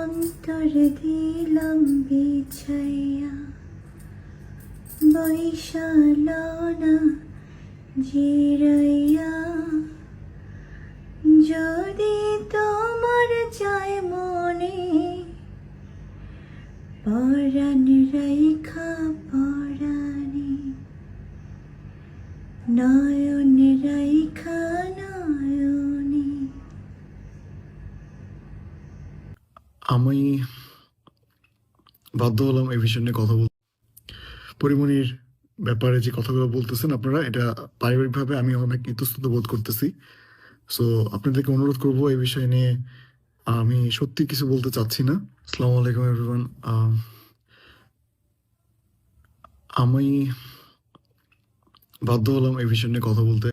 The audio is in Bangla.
অন্তর দিলাম বিছাইয়া বৈশালনা জিরাইয়া। যদি তোমার চায় মনে পরাণ রাইখা পরাণে নয়ন রাইখা আমি বাধ্য হলাম এই বিষয় নিয়ে কথা বলতে পরিমণির ব্যাপারে যে কথাগুলো বলতেছেন আপনারা, এটা পারিবারিকভাবে আমি অনেক ইতস্তত বোধ করতেছি। সো আপনাদেরকে অনুরোধ করব এই বিষয় নিয়ে আমি সত্যি কিছু বলতে চাচ্ছি না। আসসালামু আলাইকুম এভরিওয়ান আমি বাধ্য হলাম এই বিষয় নিয়ে কথা বলতে।